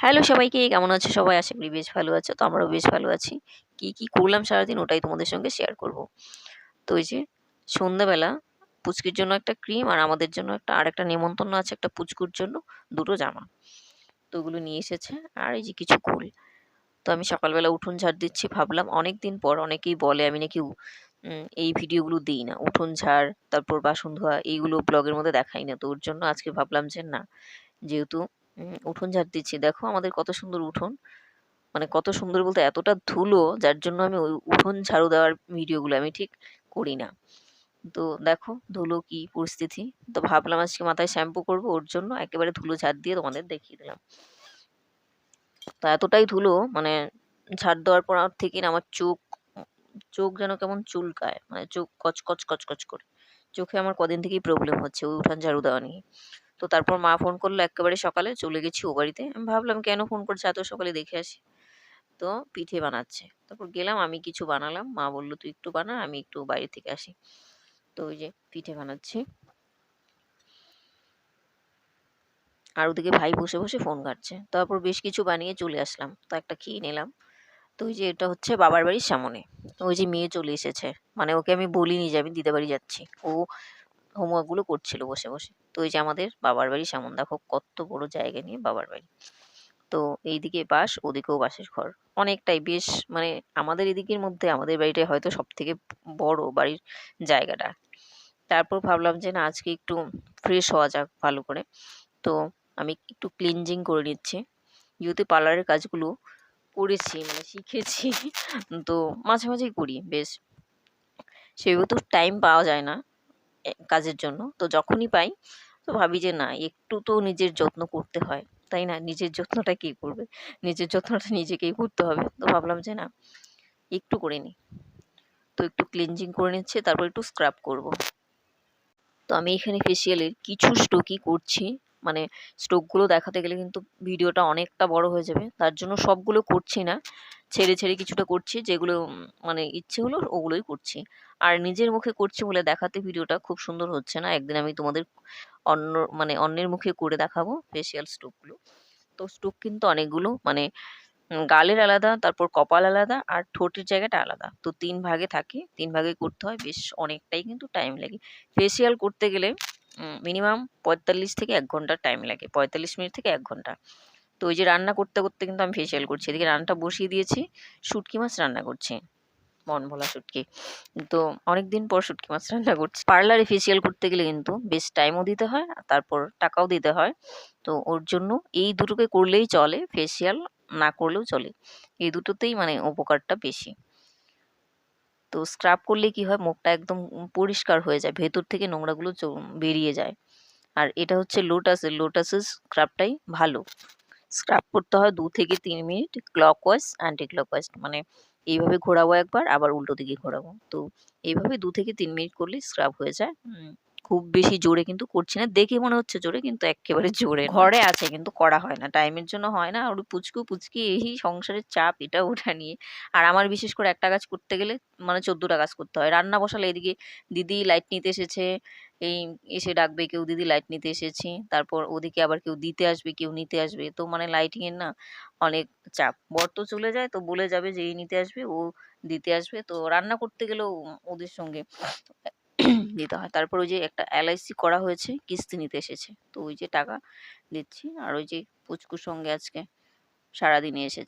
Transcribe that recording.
Hello সবাইকে, কেমন আছো সবাই? আশা করি বেশ ভালো আছো, তো আমরাও বেশ ভালো আছি। কি কি করলাম সারাদিন ওটাই তোমাদের সঙ্গে শেয়ার করব। তো ওই যে, সন্ধ্যাবেলা পুচকির জন্য একটা ক্রিম আর আমাদের জন্য একটা, আর একটা নেমন্তন্ন আছে একটা পুচকুর জন্য দুটো জামা। তো ওগুলো নিয়ে এসেছে, আর এই যে কিছু কুল তো আমি সকালবেলা উঠোন ঝাড় দিচ্ছি ভাবলাম অনেক দিন পর অনেকেই বলে, আমি নাকি এই ভিডিওগুলো দিই না। উঠোন ঝাড়, তারপর বাসন ধোয়া, এইগুলো ব্লগের মধ্যে দেখাই না। তো ওর জন্য আজকে ভাবলাম যে না, যেহেতু উঠোন ঝাড় দিচ্ছি। দেখো আমাদের কত সুন্দর উঠোন। মানে কত সুন্দর বলতে এতটা ধুলো, যার জন্য আমি ওই উঠোন ঝাড়ু দেওয়ার ভিডিওগুলো আমি ঠিক করি না। তো দেখো ধুলো কি পরিস্থিতি। তো ভাবলাম আজকে মাথায় শ্যাম্পু করব, ওর জন্য একেবারে ধুলো ঝাড় দিয়ে তোমাদের দেখিয়ে দিলাম। তো এতটাই ধুলো মানে ঝাড় দেওয়ার পর থেকে না আমার চোখ চোখ যেন কেমন চুলকায়। মানে চোখ কচকচ কচকচ করে। চোখে আমার কদিন থেকেই প্রবলেম হচ্ছে ওই উঠান ঝাড়ু দেওয়া নিয়ে। তো তারপর মা ফোন করল একেবারে সকালে, চলে গেছি ও বাড়িতে। আমি ভাবলাম, কেন ফোন করছে? এত সকালে দেখে আসি। তো পিঠে বানাচ্ছে। তারপর গেলাম, আমি কিছু বানালাম। মা বলল, তুই একটু বানা, আমি একটু বাইরে থেকে আসি। তো ওই যে পিঠে বানাচ্ছি। আর ওদিকে ভাই বসে বসে ফোন ঘাটছে। তারপর বেশ কিছু বানিয়ে চলে আসলাম। তো একটা খেয়ে নিলাম। তো ওই যে এটা হচ্ছে বাবার বাড়ির সামনে। ওই যে মেয়ে চলে এসেছে। মানে ওকে আমি বলিনি যে আমি দিদা বাড়ি যাচ্ছি। ও হোমওয়ার্কগুলো করছিল বসে বসে। তো ওই যে আমাদের বাবার বাড়ি সামন দেখো কত বড় জায়গা নিয়ে বাবার বাড়ি। তো এইদিকে বাস, ওদিকেও বাসের ঘর। অনেকটাই বেশ মানে আমাদের এদিকের মধ্যে আমাদের বাড়িটাই হয়তো সব থেকে বড় বাড়ির জায়গাটা। তারপর ভাবলাম যে না, আজকে একটু ফ্রেশ হওয়া যাক ভালো করে। তো আমি একটু ক্লিনজিং করে নিচ্ছি। যেহেতু পার্লারের কাজগুলো করেছি মানে শিখেছি। তো মাঝে মাঝেই করি, বেশ। সেহেতু টাইম পাওয়া যায় না। কাজের জন্য। তো যখনই পাই, তো ভাবি যে না, একটু তো নিজের যত্ন করতে হয়। তাই না? নিজের যত্নটা কে করবে? নিজের যত্নটা নিজেকেই করতে হবে। তো ভাবলাম যে না, একটু করে নিই। তো একটু ক্লিনজিং করে নিচ্ছে, তারপর একটু স্ক্রাব করব। তো আমি এখানে ফেসিয়ালের কিছু স্ট্রোকই করছি। মানে স্ট্রোকগুলো দেখাতে গেলে কিন্তু ভিডিওটা অনেকটা বড় হয়ে যাবে। তার জন্য সবগুলো করছি না। ছেড়ে ছেড়ে কিছুটা করছি, যেগুলো মানে ইচ্ছে হলো ওগুলোই করছি। আর নিজের মুখে করছি বলে দেখাতে ভিডিওটা খুব সুন্দর হচ্ছে না। একদিন আমি তোমাদের অন্য মানে অন্যের মুখে করে দেখাবো ফেসিয়াল স্ট্রোকগুলো তো স্ট্রোক কিন্তু অনেকগুলো মানে গালের আলাদা, তারপর কপাল আলাদা আর ঠোঁটের জায়গাটা আলাদা। তো তিন ভাগে থাকে, তিন ভাগে করতে হয়, বেশ অনেকটাই কিন্তু টাইম লাগে। ফেসিয়াল করতে গেলে মিনিমাম পঁয়তাল্লিশ থেকে এক ঘণ্টা টাইম লাগে। পঁয়তাল্লিশ মিনিট থেকে এক ঘণ্টা। তো ওই যে রান্না করতে করতে কিন্তু আমি ফেসিয়াল করছি। এদিকে রান্নাটা বসিয়ে দিয়েছি, শুটকি মাছ রান্না করছি। মন ভোলা শুটকি। তো অনেক দিন পর শুটকি মাছ রান্না করছি। পার্লারে ফেসিয়াল করতে গেলে কিন্তু বেশ টাইমও দিতে হয়, আর তারপর টাকাও দিতে হয়। তো ওর জন্য এই দুটোকে করলেই চলে ফেসিয়াল না করলেও চলে। এই দুটোতেই মানে উপকারটা বেশি। তো স্ক্রাব করলে কি হয়? মুখটা একদম পরিষ্কার হয়ে যায়। ভেতর থেকে নোংরাগুলো বেরিয়ে যায়। আর এটা হচ্ছে লোটাসের লোটাসের স্ক্রাবটাই ভালো। স্ক্রাব করতে হয় দু থেকে তিন মিনিট ক্লকওয়াইজ অ্যান্টি ক্লকওয়াইজ মানে এইভাবে ঘোরাবো একবার, আবার উল্টো দিকে ঘোরাবো। তো এইভাবে দু থেকে তিন মিনিট করলে স্ক্রাব হয়ে যায়। খুব বেশি জোরে কিন্তু করছি না। দেখে মনে হচ্ছে জোরে, কিন্তু একেবারে জোরে ঘরে আছে, কিন্তু করা হয় না। টাইমের জন্য হয় না। আর পুচকু পুচকি, এই সংসারের চাপ, এটা ওটা নিয়ে। আর আমার বিশেষ করে একটা কাজ করতে গেলে মানে চোদ্দটা কাজ করতে হয়। রান্না বসালে এদিকে দিদি লাইট নিতে এসেছে। এই এসে ডাকবে কেউ, দিদি লাইট নিতে এসেছি। তারপর ওদিকে আবার কেউ দিতে আসবে, কেউ নিতে আসবে। তো মানে লাইটিং এর না অনেক চাপ। বর তো চলে যায়, তো বলে যাবে যে, এই নিতে আসবে, ও দিতে আসবে। তো রান্না করতে গেলেও ওদের সঙ্গে দিতে হয়। তারপর ওই যে একটা এলআইসি করা হয়েছে, কিস্তি নিতে এসেছে। তো ওই যে টাকা দিচ্ছি। আর ওই যে পুচকুর সঙ্গে আজকে সারাদিনে এসেছে।